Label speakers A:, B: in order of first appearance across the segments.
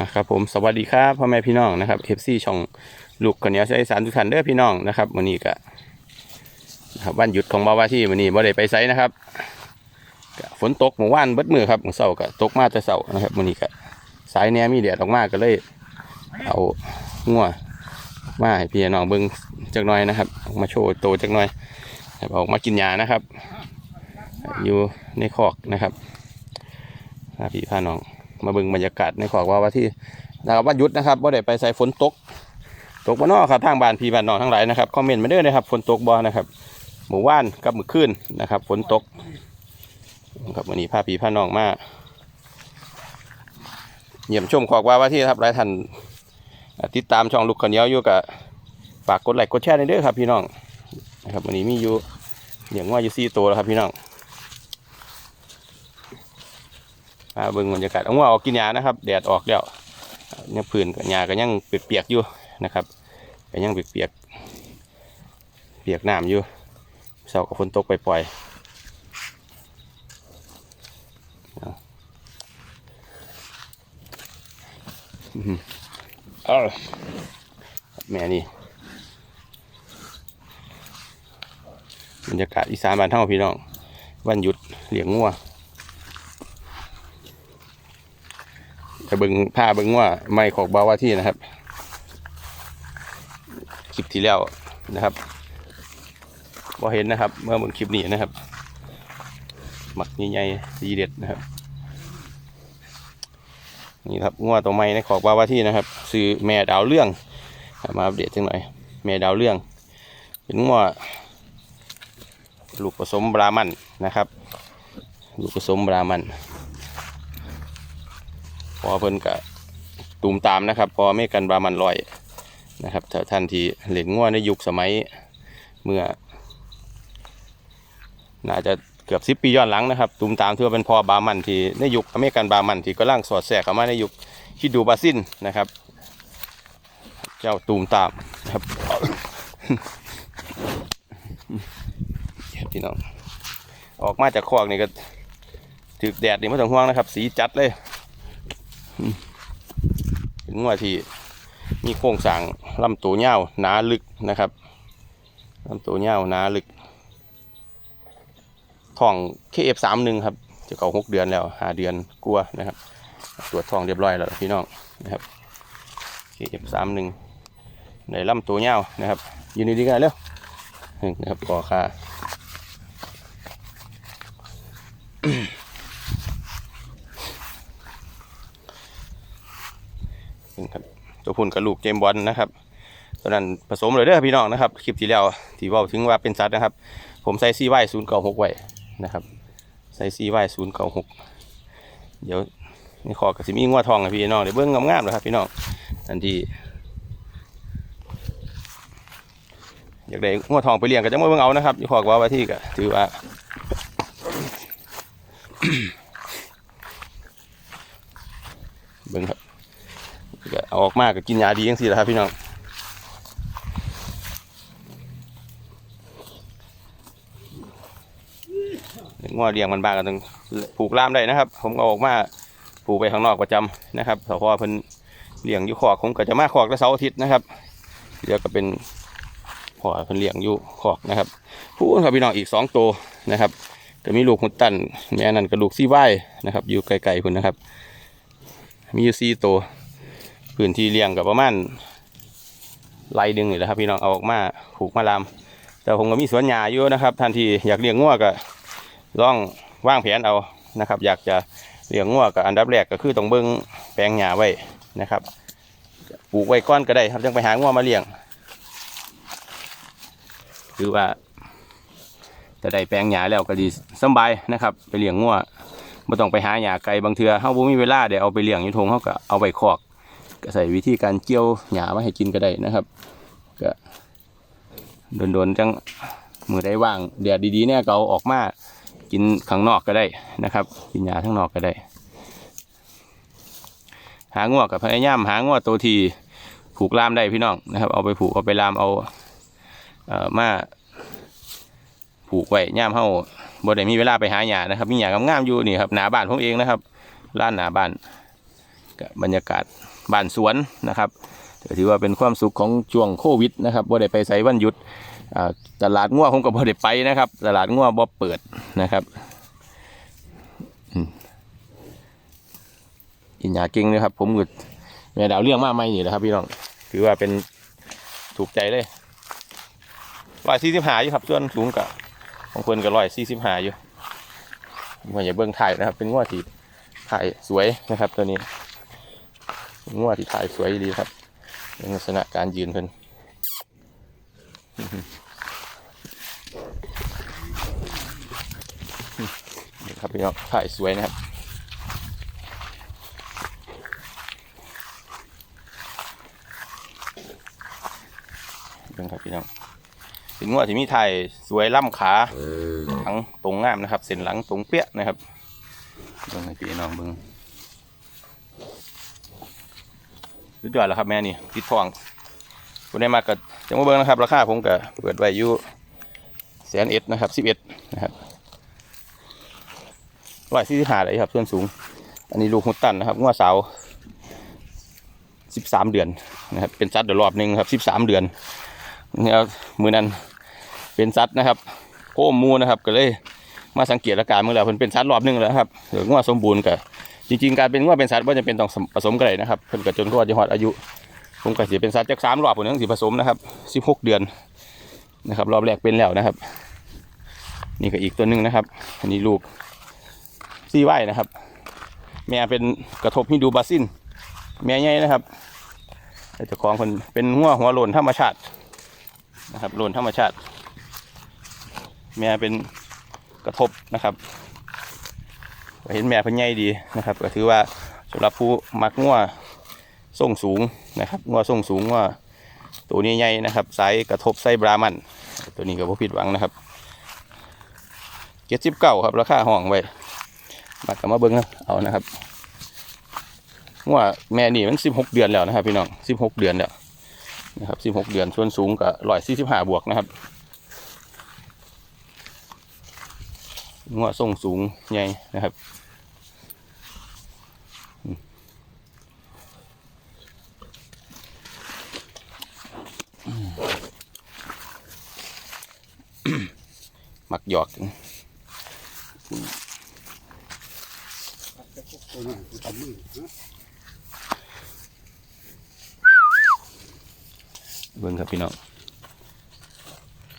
A: อะครับผมสวัสดีครับพ่อแม่พี่น้องนะครับเอฟซีช่องลูกคนนียวใช้สารทุกท่านเด้อพี่น้องนะครับวันนี้ก็นะครับวันหยุดของบ่าวาที่วันนี้บ่ได้ไปไซนะครับฝนตกเมื่อวานเบิดมือครับเมื่เสาก็ตกมาแต่เสานะครับวันนี้ก็สายแนมีแดดออกมากก็เลย เอางัวมาให้พี่น้องเบิ่งจักหน่อยนะครับออกมาโชว์โตจักหน่อยออกมากินยานะครับ อยู่ในคอกนะครับพี่พาน้อง มาเบิ่งบรรยากาศในขอกว่าว่าที่นะครับวันหยุดนะครับว่าได้ไปใส่ฝนตก ตกบ่เนอครับทางบ้านพี่บ้านนองทั้งหลายนะครับคอมเมนต์มาเด้อนะครับฝนตกบ่นะครับหมู่ว่านกับมื้อคืนนะครับฝนตกครับวันนี้พาพี่พาน้องมาเยี่ยมชมขอกว่าว่าที่ครับหลายท่านติดตามช่องลูกขาวเหนียวอยู่กับฝากกดไลค์กดแชร์ในเด้อครับพี่น้องนะครับวันนี้มีอยู่เลี้ยงว่าอยู่สี่ตัวแล้วครับพี่น้อง มา เบิ่งบรรยากาศเอาว่าออกกินหญ้านะครับ แดดออกแล้วเนี่ยพื้นกับหญ้าก็ยังเปียกๆอยู่นะครับก็ยังเปียกๆเปียกน้ำอยู่เสากับฝนตกไปปล่อยๆอาอื้อหือเอาแม่นี่บรรยากาศอีสานบ้านเท่าพี่น้องวันหยุดเลี้ยงงัวะเบิงผ้าเบิงว่าไม่ของบาวาที่นะครับคลิปที่แล้วนะครับพอเห็นนะครับ เมื่อบนคลิปนี้นะครับ หมักใหญ่ๆสีเด็ดนะครับ นี่ครับงัวตัวใหม่ในของบาวาที่นะครับซื้อแม่ดาวเรื่องมาอัปเดตจังหน่อย แม่ดาวเรื่อง เป็นงัวลูกผสมบรามันนะครับ ลูกผสมบรามัน พอเพิ่นกะตูมตามนะครับ พอไม่กันบามันลอยนะครับถ้าท่านที่เล่นง่วในยุคสมัยเมื่อ น่าจะเกือบสิบปีย้อนหลังนะครับตูมตามที่ว่าเป็นพอบามันที่ในยุคอเมริกันบามันที่ก็ล่างสอดแทรกเข้ามาในยุคฮิดูบาซินนะครับ เจ้าตูมตามครับพี่น้องออกมาจากคอกนี่ก็ถึกแดดนี่ไม่ต้องห่วงนะครับ สีจัดเลย เป็นงัวที่มีโครงสร้างลำตัวเงาหนาลึกนะครับลำตัวเงาหนาลึกท้องเคเอฟสามหนึ่งครับจะเก่าหกเดือนแล้วหาเดือนกลัวนะครับ ตรวจท้องเรียบร้อยแล้วพี่น้องนะครับเคเอฟสามหนึ่งในลำตัวเงานะครับ อยืนดีๆกันเร็วนะครับก่อค่า นี่ครับ ตัวพุ่นกับลูกเจมบอลนะครับตอนนั้นผสมเลยเด้อพี่น้องนะครับคลิปที่แล้วที่ว่าถึงว่าเป็นสัตว์นะครับ ผมใส่ซีไว้ศูนย์เก้าหกไว้นะครับใส่ซีไว้ศูนย์เก้าหกเดี๋ยวนี่ขอกับสิมีงัวทองนะพี่น้องเดี๋ยวเบิ้งงามๆนะครับพี่น้องทันทีอยากได้งัวทองไปเลี้ยงก็จะมาเบิ้งเอานะครับนี่ขอกว่าไว้ที่ก็ถือว่า เบิ้งครับ ก็ เอาออกมากก็กินยาดีจังสิแหละครับพี่น้องงัวเลี้ยงมันบ้ากันต้องผูกล่ามได้นะครับ ผมเอาออกมาผูกไปข้างนอกประจำนะครับเพเพิ่นเลี้ยงอยู่ขอกผมก็จะมาขอกแต่เสาร์อาทิตย์นะครับเดี๋ยวก็เป็นพ่อเพิ่นเลี้ยงอยู่ขอกนะครับพูดครับพี่น้องอีกสองตัวนะครับก็มีลูกหุดตันแม่นั่นกระลูกซี่ไว้นะครับ อยู่ไกลๆคุณนะครับ มีอยู่สี่ตัว พื้นที่เลี้ยงกับประมาณไร่ดึงนี่แหละครับ พี่น้องเอาออกมาผูกมาลาม แต่ผมก็มีสวนหญ้าอยู่นะครับท่านที่อยากเลี้ยงงัวก็ลองวางแผนเอานะครับ อยากจะเลี้ยงงัวก็อันดับแรกก็คือต้องเบิ้งแปลงหญ้าไว้นะครับปลูกไว้ก้อนก็ได้ครับยังไปหางัวมาเลี้ยงคือว่าจะได้แปลงหญ้าแล้วก็ดีสบายนะครับ ไปเลี้ยงงัวไม่ต้องไปหาหญ้าไกลบางเทือเฮาบ่มีเวลาเดี๋ยวเอาไปเลี้ยงอยู่ทงเฮาก็เอาไปคอก ก็ใส่วิธีการเกี่ยวหญ้ามาให้กินก็ได้นะครับ ก็โดนๆจังมือได้ว่างแดดดีๆเนี่ยเอาออกมากินข้างนอกก็ได้นะครับ กินหญ้าข้างนอกก็ได้ หางวกับพยายามหางวตัวทีผูกล่ามได้พี่น้องนะครับ เอาไปผูกเอาไปล่ามเอาเอ่อมาผูกไว้ย่ามเฮาบ่ได้มีเวลาไปหาหญ้านะครับ มีหญ้างามๆอยู่นี่ครับหนาบ้านผมเองนะครับร้านหนาบ้าน บรรยากาศบ้านสวนนะครับถือว่าเป็นความสุขของช่วงโควิดนะครับบ่ได้ไปไสวันหยุดตลาดงัวผมก็บ่ได้ไปนะครับ ตลาดงัวบ่เปิดนะครับอินยาเก่งเลยครับ ผมก็แม่ดาวเรื่องมากไม่หนี่แหละครับพี่น้อง ถือว่าเป็นถูกใจเลยร้อยสี่สิบหาอยู่ครับส่วนสูงกับของเพิ่นก็ร้อยสี่สิบหาอยู่งัวอย่าเบิ่งถ่ายนะครับ เป็นงัวที่ถ่ายสวยนะครับตัวนี้ งัวที่ถ่ายสวยดีครับเป็นลักษณะการยืนเพิ่นนี่ครับพี่น้องถ่ายสวยนะครับเบิ่งครับพี่น้องเป็นงวดที่มีถ่ายสวยล่ำขาหลังตรงงามนะครับ เส้นหลังตรงเปี้ยนะครับเบิ่งให้พี่น้องเบิ่ง สุดยอดแล้วครับแม่นี่ติดทองคุณได้มากกับจังหวะเบิ่งนะครับ ราคาผมก็เปิดไว้อยู่แสนเอ็ดนะครับสิบเอ็ดนะครับร้อยสี่สิบห้าเลยครับส่วนสูง อันนี้ลูกหุดตันนะครับงวดสาวสิบสามเดือนนะครับเป็นซัดเดี๋ยวรอบหนึ่งครับสิบสามเดือนเนี่ยมือนั้นเป็นซัดนะครับโค้มมูนะครับก็เลยมาสังเกตอาการเมื่อแล้วเพิ่นเป็นซัดรอบหนึ่งแล้วครับหรือว่าสมบูรณ์กับ จริงๆ การเป็นว่าเป็นซัดว่าจะเป็นต้องผสมกันเลยนะครับเพิ่นก็จนกว่าจะฮอดอายุ ผมก็สิเป็นซัดจากสามรอบผมนึงสิผสมนะครับสิบหกเดือนนะครับ รอบแรกเป็นแล้วนะครับ นี่ก็อีกตัวหนึงนะครับ อันนี้ลูกซีไว้นะครับ แม่เป็นกระทบฮิดูบาซินแม่ใหญ่นะครับเจ้าของคนเป็นหัวหัวโลนธรรมชาตินะครับโลนธรรมชาติ แม่เป็นกระทบนะครับ เห็นแม่พิ่นใหญ่ดีนะครับก็ถือว่าสำหรับผู้มักงัวส่งสูงนะครับงัวส่งสูงว่าตัวนี้ใหญ่นะครับไซส์กระทบไซส์บรามันตัวนี้ก็บ่ผิดหวังนะครับเจ็ดสิบเก้าครับราคาห้องไว้มักก็มาเบิ้งนะเอานะครับงัวแม่นี่มันสิบหกเดือนแล้วนะครับพี่น้องสิบหกเดือนแล้วนะครับสิบหกเดือนส่วนสูงก็ร้อยสี่สิบห้าบวกนะครับ งัวทรงสูงใหญ่นะครับอืมมักหยอกเบิ่งครับพี่น้อง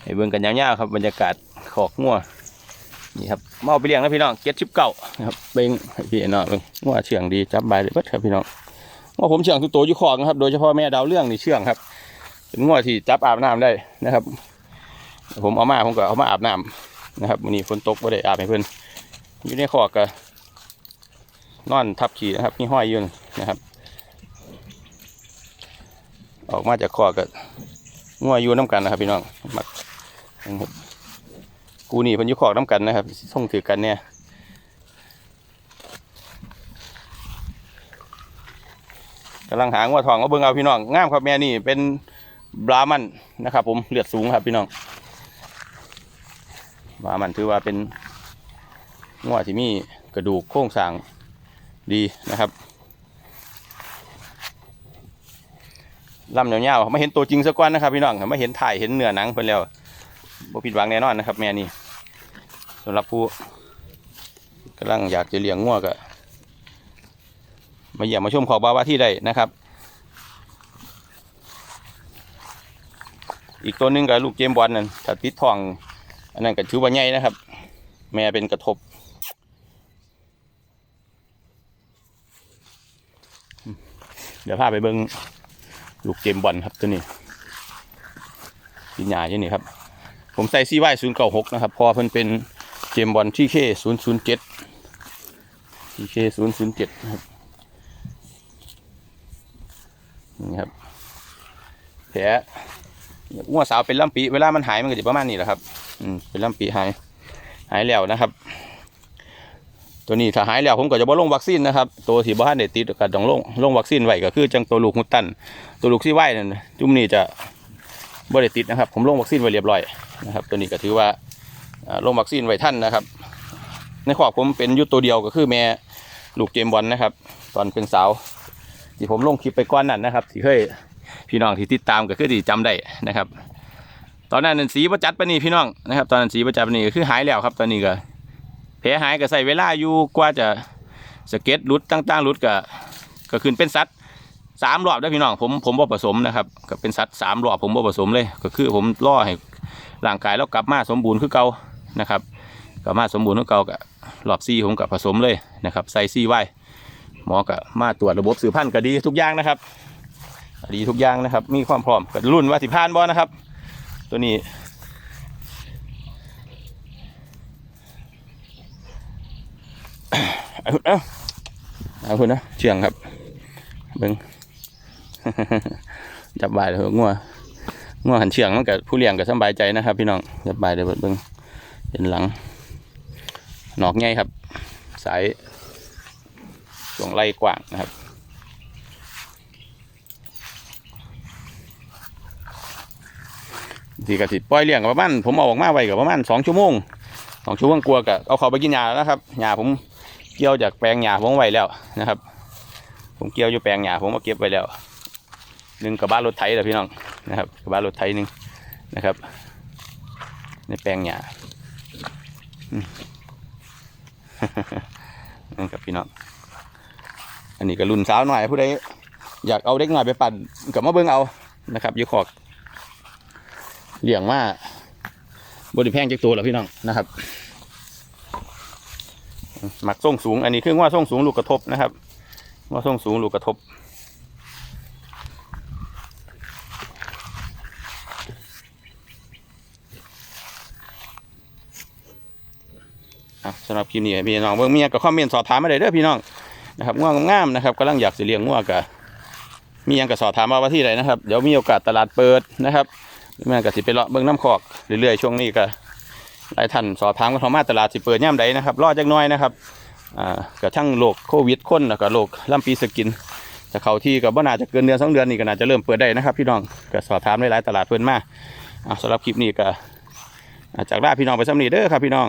A: ให้เบิ่งกันยาวๆครับบรรยากาศขอกงัว นี่ครับมาเอาไปเลี้ยงนะพี่น้องเก็ดชิบเก่านะครับเบ่งให้พี่น้องเบิ่งงัวเชื่องดีจับใบเลยเบิดครับพี่น้องงัวผมเชื่องทุกตัวอยู่ขอกนะครับโดยเฉพาะแม่ดาวเรื่องนี่เชื่องครับเป็นงัวที่จับอาบน้ำได้นะครับ ผมเอามาผมก็เอามาอาบน้ำนะครับวันนี้ฝนตกไม่ได้อาบให้เพื่อนอยู่ในคอกก็นอนทับขี่นะครับมีห้อยยืนนะครับ ออกมาจากคอกก็งัวอยู่น้ำกันนะครับพี่น้องมักครับ กูนี่เพิ่นอยู่คอกน้ำกันนะครับส่งถือกันเนี่ยกำลังหางัวทองเอาเบิ่งเอาพี่น้องงามครับแม่นี่เป็นบรามันนะครับ ผมเลือดสูงครับพี่น้องว่ามันถือว่าเป็นงวที่มีกระดูกโครงสร้างดีนะครับลำยาวๆไม่เห็นตัวจริงสักวันนะครับพี่น้องไม่เห็นถ่ายเห็นเนื้อหนังเพิ่นแล้วบ่ผิดหวังแน่นอนนะครับ แม่นี่ สำหรับผู้กำลังอยากจะเลี้ยงงัวก็มาเยี่ยมมาชมขอบบาว่าที่ได้นะครับ อีกตัวหนึงกับลูกเจมบอลนั่นถ้าติดทอง อันนั้นก็ถือว่าใหญ่นะครับ แม่เป็นกระทบเดี๋ยวพาไปเบิ้งลูกเจมบอลครับตัวนี้ปีญาอยู่นี่ครับ ผมใส่ซีไวศูนย์เก้าหกนะครับ พอเพิ่นเป็น จมบอลที่เคศูนย์ศูนย์เจ็ดที่เคศูนย์ศูนย์เจ็ดนะครับนี่ครับแผลอ้วสาวเป็นลำปีเวลามันหายมันก็จะประมาณนี้แหละครับ อืมเป็นลำปีหาย หายแล้วนะครับ ตัวนี้ถ้าหายแล้วผมก็จะบ่ลงวัคซีนนะครับตัวที่บ้านเด็ดติดก็ต้องลงลงวัคซีนไว้ก็คือจังตัวลูกหุดตัน ตัวลูกที่ไหวนั่นจุ่มนี้จะบ่ได้ติดนะครับ ผมลงวัคซีนไว้เรียบร้อยนะครับ ตัวนี้ก็ถือว่า ลงวัคซีนไว้ท่านนะครับ ในครอบผมเป็นยุตัวเดียวก็คือแม่ลูกเจมบอลนะครับ ตอนเป็นสาวที่ผมลงคลิปไปก่อนนั่นนะครับที่เคยพี่น้องที่ติดตามก็คือที่จำได้นะครับ ตอนนั้นสีประจัดปนี่พี่น้องนะครับ ตอนนั้นสีประจัดปนี่ก็คือหายแล้วครับ ตอนนี้ก็แผลหายก็ใส่เวลาอยู่กว่าจะสเก็ตหลุดต่างๆหลุดก็ก็ขึ้นเป็นสัตว์สามรอบได้พี่น้องผมผมบ่ผสมนะครับก็เป็นสัตว์สามรอบผมบ่ผสมเลย ก็คือผมล่อให้ร่างกายเรากลับมาสมบูรณ์คือเก่า นะครับกลับมาสมบูรณ์คือเก่ากับรอบซีผมกับผสมเลยนะครับใส่ซีไว้หมอก็มาตรวจระบบสืบพันธุ์ก็ดีทุกอย่างนะครับดีทุกอย่างนะครับ มีความพร้อมก็รุ่นว่าสิพานบ่นะครับ ตัวนี้เอาคุณเอาเอาคุณนะเชื่องครับเบิ้งจับบายเลยงัวงัวหันเชื่องมันกับผู้เลี้ยงก็สบายใจนะครับ พี่น้องจับบายเลยเบิ้ง เห็นหลัง หนอกง่ายครับ สายช่วงไล่กว้างนะครับที่กสิปล่อยเลี้ยงกับประมาณผมเอาออกมาไว้กับประมาณสองชั่วโมงสองชั่วโมงกลัวกับเอาเขาไปกินยาแล้วนะครับยาผมเกี่ยวจากแปลงยาผมไว้แล้วนะครับ ผมเกี่ยวอยู่แปลงยาผมมาเก็บไว้แล้วหนึ่งกับบ้านรถไถแหละพี่น้องนะครับกับบ้านรถไถหนึ่งนะครับ ในแปลงยา นั่นกับพี่น้องอันนี้ก็รุ่นสาวหน่อยผู้ใดอยากเอาเด็กหน่อยไปปั่นกับมาเบิ่งเอานะครับยู่ขอกเลี้ยงมาบริแพงจากตัวเหรอพี่น้องนะครับหมักส่งสูง อันนี้คือว่าส่งสูงลูกกระทบนะครับ ว่าส่งสูงลูกกระทบ สำหรับคลิปนี้พี่น้องเบิ่งเมียกับคอมเมนต์สอบถามมาได้เด้อพี่น้องนะครับง่วงงามนะครับกำลังอยากสิเลี้ยงง่วงกับมียังกับสอบถามมาว่าที่ไหนนะครับเดี๋ยวมีโอกาสตลาดเปิดนะครับแม่นก็สิไปเลาะเบิ่งน้ำคอกเรื่อยๆช่วงนี้ก็หลายท่านสอบถามกันเข้ามาตลาดสิเปิดย่ำใดนะครับรอจักน้อยนะครับอ่ากระทั่งโรคโควิดคนแล้วก็โรคลำปีสกินถ้าเขาที่ก็บ่น่าจะเกินเดือนสองเดือนนี่ก็น่าจะเริ่มเปิดได้นะครับ พี่น้องก็สอบถามหลายๆตลาดเพิ่นมาอ่าสำหรับคลิปนี้ก็จากลาพี่น้องไปสำนีเด้อครับพี่น้อง